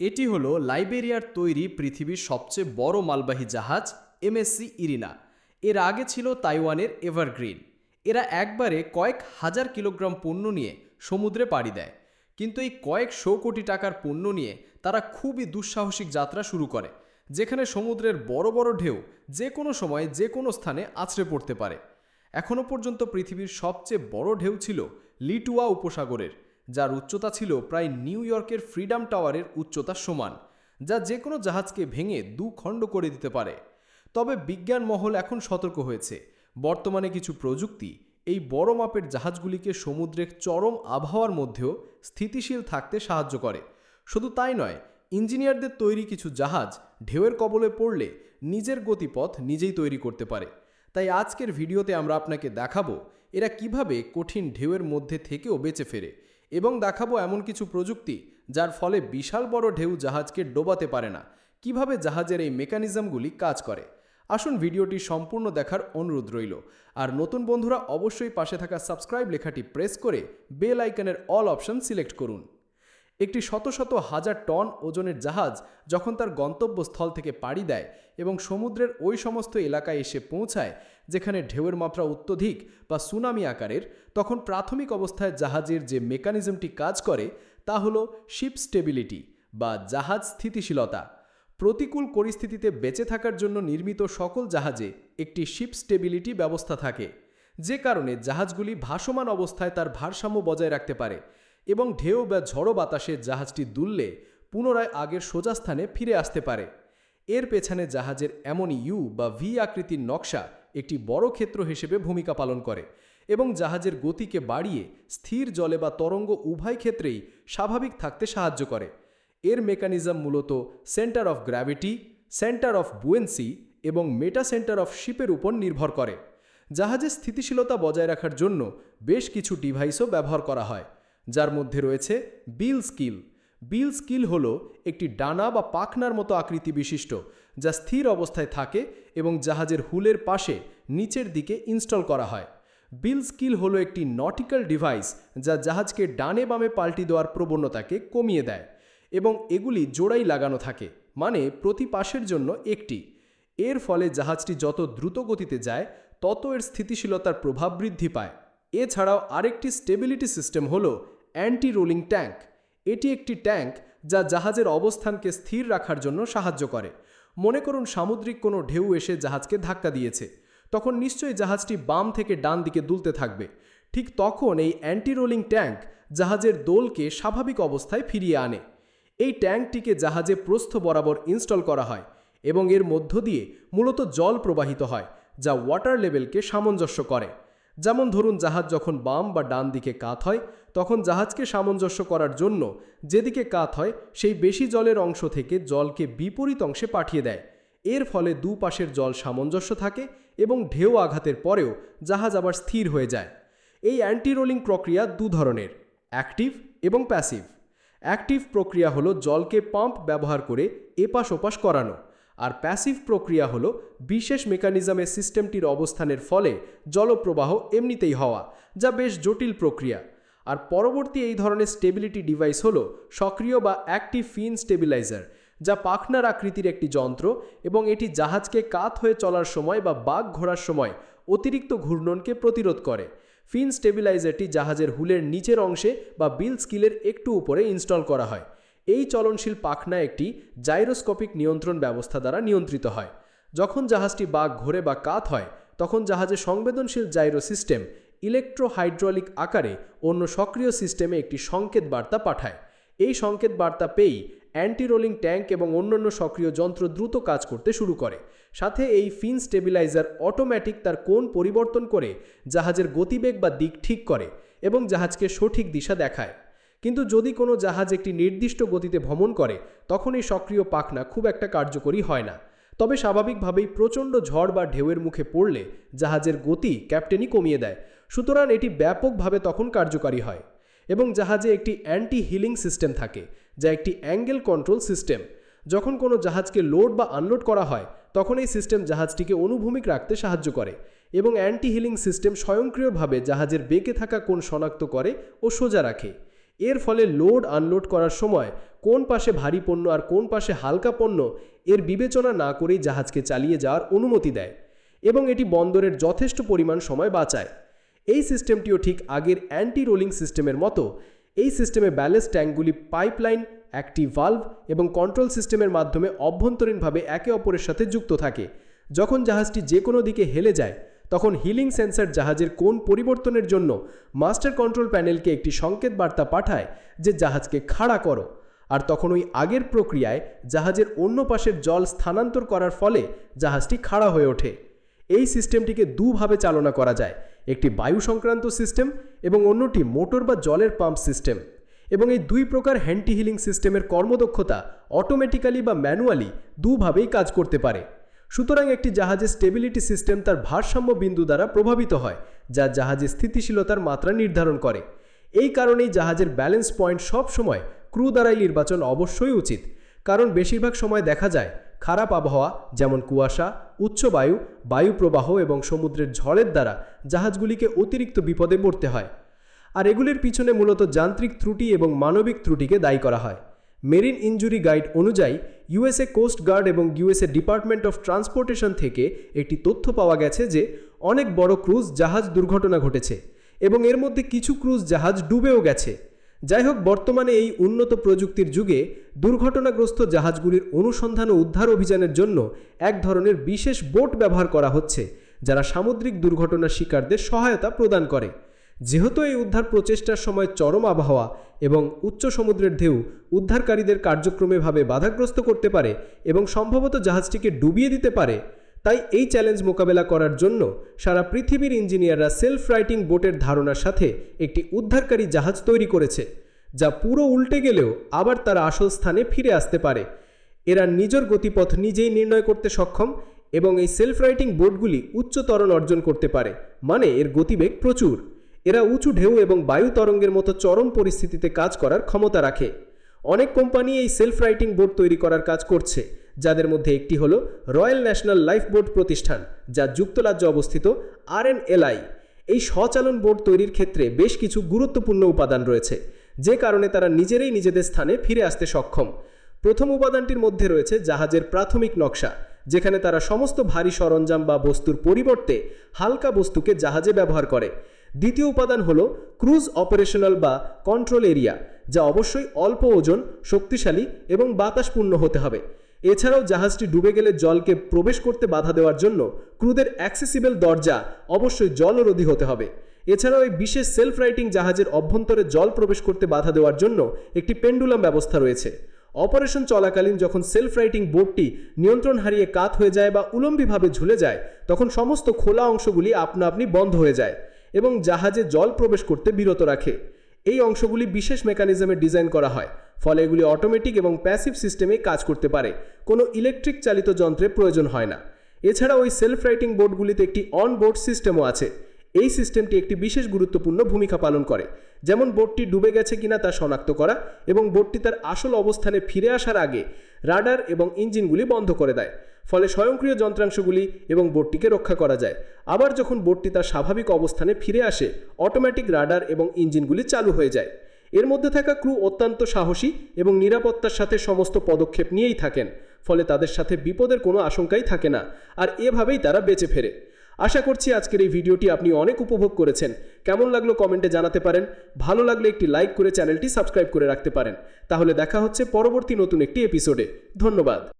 এটি হলো লাইবেরিয়ার তৈরি পৃথিবীর সবচেয়ে বড় মালবাহী জাহাজ, এমএসসি ইরিনা। এর আগে ছিল তাইওয়ানের এভারগ্রিন। এরা একবারে কয়েক হাজার কিলোগ্রাম পণ্য নিয়ে সমুদ্রে পাড়ি দেয়। কিন্তু এই কয়েকশো কোটি টাকার পণ্য নিয়ে তারা খুবই দুঃসাহসিক যাত্রা শুরু করে, যেখানে সমুদ্রের বড় বড় ঢেউ যে কোনো সময় যে কোনো স্থানে আছড়ে পড়তে পারে। এখনও পর্যন্ত পৃথিবীর সবচেয়ে বড় ঢেউ ছিল লিটুয়া উপসাগরের। যার উচ্চতা ছিল প্রায় নিউ ইয়র্কের ফ্রিডম টাওয়ারের উচ্চতার সমান, যা যে কোনো জাহাজকে ভেঙে দু খণ্ড করে দিতে পারে। তবে বিজ্ঞান মহল এখন সতর্ক হয়েছে। বর্তমানে কিছু প্রযুক্তি এই বড় মাপের জাহাজগুলিকে সমুদ্রের চরম আবহাওয়ার মধ্যেও স্থিতিশীল থাকতে সাহায্য করে। শুধু তাই নয়, ইঞ্জিনিয়ারদের তৈরি কিছু জাহাজ ঢেউয়ের কবলে পড়লে নিজের গতিপথ নিজেই তৈরি করতে পারে। তাই আজকের ভিডিওতে আমরা আপনাকে দেখাবো এরা কীভাবে কঠিন ঢেউয়ের মধ্যে থেকেও বেঁচে ফেরে। এবং দেখাবো এমন কিছু প্রযুক্তি যার ফলে বিশাল বড় ঢেউ জাহাজকে ডোবাতে পারে না। কীভাবে জাহাজের এই মেকানিজমগুলি কাজ করে? আসুন ভিডিওটি সম্পূর্ণ দেখার অনুরোধ রইল। আর নতুন বন্ধুরা অবশ্যই পাশে থাকা সাবস্ক্রাইব লেখাটি প্রেস করে বেল আইকনের অল অপশন সিলেক্ট করুন। একটি শত শত হাজার টন ওজনের জাহাজ যখন তার গন্তব্যস্থল থেকে পাড়ি দেয় এবং সমুদ্রের ওই সমস্ত এলাকায় এসে পৌঁছায়, যেখানে ঢেউয়ের মাত্রা অত্যধিক বা সুনামি আকারের, তখন প্রাথমিক অবস্থায় জাহাজের যে মেকানিজমটি কাজ করে তা হল শিপ স্টেবিলিটি বা জাহাজ স্থিতিশীলতা। প্রতিকূল পরিস্থিতিতে বেঁচে থাকার জন্য নির্মিত সকল জাহাজে একটি শিপ স্টেবিলিটি ব্যবস্থা থাকে, যে কারণে জাহাজগুলি ভাসমান অবস্থায় তার ভারসাম্য বজায় রাখতে পারে এবং ঢেউ বা ঝড়ো বাতাসে জাহাজটি দুললে পুনরায় আগের সোজা স্থানে ফিরে আসতে পারে। এর পেছনে জাহাজের এমন ইউ বা ভি আকৃতির নকশা একটি বড় ক্ষেত্র হিসেবে ভূমিকা পালন করে এবং জাহাজের গতিকে বাড়িয়ে স্থির জলে বা তরঙ্গ উভয় ক্ষেত্রেই স্বাভাবিক থাকতে সাহায্য করে। এর মেকানিজম মূলত centre of gravity, centre of buoyancy এবং মেটা সেন্টার অফ শিপের উপর নির্ভর করে। জাহাজের স্থিতিশীলতা বজায় রাখার জন্য বেশ কিছু ডিভাইসও ব্যবহার করা হয়। যার মধ্যে রয়েছে বিল স্কিল। বিল স্কিল হল একটি ডানা বা পাখনার মতো আকৃতি বিশিষ্ট, যা স্থির অবস্থায় থাকে এবং জাহাজের হুলের পাশে নিচের দিকে ইনস্টল করা হয়। বিল স্কিল হলো একটি নটিক্যাল ডিভাইস, যা জাহাজকে ডানে বামে পাল্টি দেওয়ার প্রবণতাকে কমিয়ে দেয় এবং এগুলি জোড়াই লাগানো থাকে মানে প্রতি পাশের জন্য একটি। এর ফলে জাহাজটি যত দ্রুত গতিতে যায়, তত এর স্থিতিশীলতার প্রভাব বৃদ্ধি পায়। এছাড়াও আরেকটি স্টেবিলিটি সিস্টেম হল অ্যান্টি রোলিং ট্যাঙ্ক। এটি একটি ট্যাঙ্ক যা জাহাজের অবস্থানকে স্থির রাখার জন্য সাহায্য করে। মনে করুন সামুদ্রিক কোনো ঢেউ এসে জাহাজকে ধাক্কা দিয়েছে। তখন নিশ্চয়ই জাহাজটি বাম থেকে ডান দিকে দুলতে থাকবে। ঠিক তখন এই অ্যান্টি রোলিং ট্যাঙ্ক জাহাজের দোলকে স্বাভাবিক অবস্থায় ফিরিয়ে আনে। এই ট্যাঙ্কটিকে জাহাজে প্রস্থ বরাবর ইনস্টল করা হয় এবং এর মধ্য দিয়ে মূলত জল প্রবাহিত হয়, যা ওয়াটার লেভেলকে সামঞ্জস্য করে। যেমন ধরুন জাহাজ যখন বাম বা ডান দিকে কাত হয়, তখন জাহাজকে সামঞ্জস্য করার জন্য যেদিকে কাত হয়, সেই বেশি জলের অংশ থেকে জলকে বিপরীত অংশে পাঠিয়ে দেয়। এর ফলে দুপাশের জল সামঞ্জস্য থাকে এবং ঢেউ আঘাতের পরেও জাহাজ আবার স্থির হয়ে যায়। এই অ্যান্টি রোলিং প্রক্রিয়া দু ধরনের অ্যাক্টিভ এবং প্যাসিভ অ্যাক্টিভ প্রক্রিয়া হলো জলকে পাম্প ব্যবহার করে এপাশ ওপাশ করানো। আর প্যাসিভ প্রক্রিয়া হলো বিশেষ মেকানিজমে সিস্টেমটির অবস্থানের ফলে জলপ্রবাহ এমনিতেই হওয়া, যা বেশ জটিল প্রক্রিয়া। আর পরবর্তী এই ধরনের স্টেবিলিটি ডিভাইস হল সক্রিয় বা অ্যাক্টিভ ফিন স্টেবিলাইজার যা পাখনার আকৃতির একটি যন্ত্র এবং এটি জাহাজকে কাত হয়ে চলার সময় বা বাঘ ঘোরার সময় অতিরিক্ত ঘূর্ণনকে প্রতিরোধ করে। ফিন স্টেবিলাইজারটি জাহাজের হুলের নিচের অংশে বা বিল স্কিলের একটু উপরে ইনস্টল করা হয়। এই চলনশীল পাখনা একটি জাইরোস্কোপিক নিয়ন্ত্রণ ব্যবস্থা দ্বারা নিয়ন্ত্রিত হয়। যখন জাহাজটি বাঘ ঘোরে বা কাত হয়, তখন জাহাজের সংবেদনশীল জাইরো সিস্টেম ইলেকট্রোহাইড্রোলিক আকারে অন্য সক্রিয় সিস্টেমে একটি সংকেত বার্তা পাঠায়। এই সংকেত বার্তা পেয়েই অ্যান্টি রোলিং ট্যাঙ্ক এবং অন্যান্য সক্রিয় যন্ত্র দ্রুত কাজ করতে শুরু করে। সাথে এই ফিন স্টেবিলাইজার অটোমেটিক তার কোণ পরিবর্তন করে জাহাজের গতিবেগ বা দিক ঠিক করে এবং জাহাজকে সঠিক দিশা দেখায়। কিন্তু যদি কোনো জাহাজ একটি নির্দিষ্ট গতিতে ভ্রমণ করে তখন এই সক্রিয় পাখনা খুব একটা কার্যকরী হয় না। তবে স্বাভাবিকভাবেই প্রচণ্ড ঝড় বা ঢেউয়ের মুখে পড়লে জাহাজের গতি ক্যাপ্টেনই কমিয়ে দেয়। সুতরাং এটি ব্যাপকভাবে তখন কার্যকারী হয় এবং জাহাজে একটি অ্যান্টি হিলিং সিস্টেম থাকে, যা একটি অ্যাঙ্গেল কন্ট্রোল সিস্টেম যখন কোনো জাহাজকে লোড বা আনলোড করা হয়, তখন এই সিস্টেম জাহাজটিকে অনুভূমিক রাখতে সাহায্য করে এবং অ্যান্টি হিলিং সিস্টেম স্বয়ংক্রিয়ভাবে জাহাজের বেঁকে থাকা কোন শনাক্ত করে ও সোজা রাখে। এর ফলে লোড আনলোড করার সময় কোন পাশে ভারী পণ্য আর কোন পাশে হালকা পণ্য এর বিবেচনা না করেই জাহাজকে চালিয়ে যাওয়ার অনুমতি দেয় এবং এটি বন্দরের যথেষ্ট পরিমাণ সময় বাঁচায়। এই সিস্টেমটিও ঠিক আগের অ্যান্টি রোলিং সিস্টেমের মতো। এই সিস্টেমে ব্যালেন্স ট্যাঙ্কগুলি পাইপলাইন একটি ভাল্ভ এবং কন্ট্রোল সিস্টেমের মাধ্যমে অভ্যন্তরীণভাবে একে অপরের সাথে যুক্ত থাকে। যখন জাহাজটি যে কোনো দিকে হেলে যায় তখন হিলিং সেন্সর জাহাজের কোন পরিবর্তনের জন্য মাস্টার কন্ট্রোল প্যানেলকে একটি সংকেত বার্তা পাঠায় যে জাহাজকে খাড়া করো। আর তখন ওই আগের প্রক্রিয়ায় জাহাজের অন্য পাশের জল স্থানান্তর করার ফলে জাহাজটি খাড়া হয়ে ওঠে। এই সিস্টেমটিকে দুভাবে চালনা করা যায়, একটি বায়ু সংক্রান্ত সিস্টেম এবং অন্যটি মোটর বা জলের পাম্প সিস্টেম। এবং এই দুই প্রকার হ্যান্টি হিলিং সিস্টেমের কর্মদক্ষতা অটোমেটিক্যালি বা ম্যানুয়ালি দুভাবেই কাজ করতে পারে। সুতরাং একটি জাহাজের স্টেবিলিটি সিস্টেম তার ভারসাম্য বিন্দু দ্বারা প্রভাবিত হয়, যা জাহাজের স্থিতিশীলতার মাত্রা নির্ধারণ করে। এই কারণেই জাহাজের ব্যালেন্স পয়েন্ট সব সময় ক্রু দ্বারাই নির্বাচন অবশ্যই উচিত। কারণ বেশিরভাগ সময় দেখা যায়, খারাপ আবহাওয়া, যেমন কুয়াশা, উচ্চ বায়ু বায়ু প্রবাহ এবং সমুদ্রের ঝড়ের দ্বারা জাহাজগুলিকে অতিরিক্ত বিপদে পড়তে হয়। আর এগুলির পিছনে মূলত যান্ত্রিক ত্রুটি এবং মানবিক ত্রুটিকে দায়ী করা হয়। মেরিন ইঞ্জুরি গাইড অনুযায়ী ইউএসএ কোস্ট গার্ড এবং ইউএসএ ডিপার্টমেন্ট অফ ট্রান্সপোর্টেশন থেকে একটি তথ্য পাওয়া গেছে যে অনেক বড় ক্রুজ জাহাজ দুর্ঘটনা ঘটেছে এবং এর মধ্যে কিছু ক্রুজ জাহাজ ডুবেও গেছে। যাই হোক, বর্তমানে এই উন্নত প্রযুক্তির যুগে দুর্ঘটনাগ্রস্ত জাহাজগুলির অনুসন্ধান ও উদ্ধার অভিযানের জন্য এক ধরনের বিশেষ বোট ব্যবহার করা হচ্ছে, যারা সামুদ্রিক দুর্ঘটনার শিকারদের সহায়তা প্রদান করে। যেহেতু এই উদ্ধার প্রচেষ্টার সময় চরম আবহাওয়া এবং উচ্চ সমুদ্রের ঢেউ উদ্ধারকারীদের কার্যক্রমেভাবে বাধাগ্রস্ত করতে পারে এবং সম্ভবত জাহাজটিকে ডুবিয়ে দিতে পারে, তাই এই চ্যালেঞ্জ মোকাবেলা করার জন্য সারা পৃথিবীর ইঞ্জিনিয়াররা সেলফ রাইটিং বোটের ধারণার সাথে একটি উদ্ধারকারী জাহাজ তৈরি করেছে, যা পুরো উল্টে গেলেও আবার তার আসল স্থানে ফিরে আসতে পারে। এরা নিজের গতিপথ নিজেই নির্ণয় করতে সক্ষম এবং এই সেলফ রাইটিং বোটগুলি উচ্চতরণ অর্জন করতে পারে মানে এর গতিবেগ প্রচুর। এরা উঁচু ঢেউ এবং বায়ু তরঙ্গের মতো চরম পরিস্থিতিতে কাজ করার ক্ষমতা রাখে। অনেক কোম্পানি এই সেলফ রাইটিং বোর্ড তৈরি করার কাজ করছে, যাদের মধ্যে একটি হল রয়্যাল ন্যাশনাল লাইফ বোর্ড প্রতিষ্ঠান, যা যুক্তরাজ্যে অবস্থিত আর এই স্বচালন বোর্ড তৈরির ক্ষেত্রে বেশ কিছু গুরুত্বপূর্ণ উপাদান রয়েছে, যে কারণে তারা নিজেরাই নিজেদের স্থানে ফিরে আসতে সক্ষম। প্রথম উপাদানটির মধ্যে রয়েছে জাহাজের প্রাথমিক নকশা, যেখানে তারা সমস্ত ভারী সরঞ্জাম বা বস্তুর পরিবর্তে হালকা বস্তুকে জাহাজে ব্যবহার করে। দ্বিতীয় উপাদান হল ক্রুজ অপারেশনাল বা কন্ট্রোল এরিয়া, যা অবশ্যই অল্প ওজন, শক্তিশালী এবং বাতাসপূর্ণ হতে হবে। এছাড়াও জাহাজটি ডুবে গেলে জলকে প্রবেশ করতে বাধা দেওয়ার জন্য ক্রুদের অ্যাক্সেসিবল দরজা অবশ্যই জলরোধী হতে হবে। এছাড়াও এই বিশেষ সেলফ রাইটিং জাহাজের অভ্যন্তরে জল প্রবেশ করতে বাধা দেওয়ার জন্য একটি পেন্ডুলাম ব্যবস্থা রয়েছে। অপারেশন চলাকালীন যখন সেলফ রাইটিং বোর্ডটি নিয়ন্ত্রণ হারিয়ে কাত হয়ে যায় বা উলম্বিভাবে ঝুলে যায়, তখন সমস্ত খোলা অংশগুলি আপনা আপনি বন্ধ হয়ে যায়। এবং জাহাজে জল প্রবেশ করতে বিরত রাখে। এই অংশগুলি বিশেষ মেকানিজমে ডিজাইন করা হয়, ফলে এগুলি অটোমেটিক এবং প্যাসিভ সিস্টেমে কাজ করতে পারে। কোনো ইলেকট্রিক চালিত যন্ত্রের প্রয়োজন হয় না। এছাড়া ওই সেলফ রাইটিং বোর্ডগুলিতে একটি অন বোর্ড সিস্টেমও আছে। এই সিস্টেমটি একটি বিশেষ গুরুত্বপূর্ণ ভূমিকা পালন করে। যেমন বোটটি ডুবে গেছে কিনা তা শনাক্ত করা এবং বোটটি তার আসল অবস্থানে ফিরে আসার আগে রাডার এবং ইঞ্জিনগুলি বন্ধ করে দেয়। ফলে স্বয়ংক্রিয় যন্ত্রাংশগুলি এবং বোটটিকে রক্ষা করা যায়। আবার যখন বোটটি তার স্বাভাবিক অবস্থানে ফিরে আসে, অটোমেটিক রাডার এবং ইঞ্জিনগুলি চালু হয়ে যায়। এর মধ্যে থাকা ক্রু অত্যন্ত সাহসী এবং নিরাপত্তার সাথে সমস্ত পদক্ষেপ নিয়েই থাকেন, ফলে তাদের সাথে বিপদের কোনো আশঙ্কাই থাকে না, আর এভাবেই তারা বেঁচে ফেরে। আশা করছি আজকের এই ভিডিওটি আপনি অনেক উপভোগ করেছেন। কেমন লাগল কমেন্টে জানাতে পারেন। ভালো লাগলে একটি লাইক করে চ্যানেলটি সাবস্ক্রাইব করে রাখতে পারেন। তাহলে দেখা হচ্ছে পরবর্তী নতুন একটি এপিসোডে। ধন্যবাদ।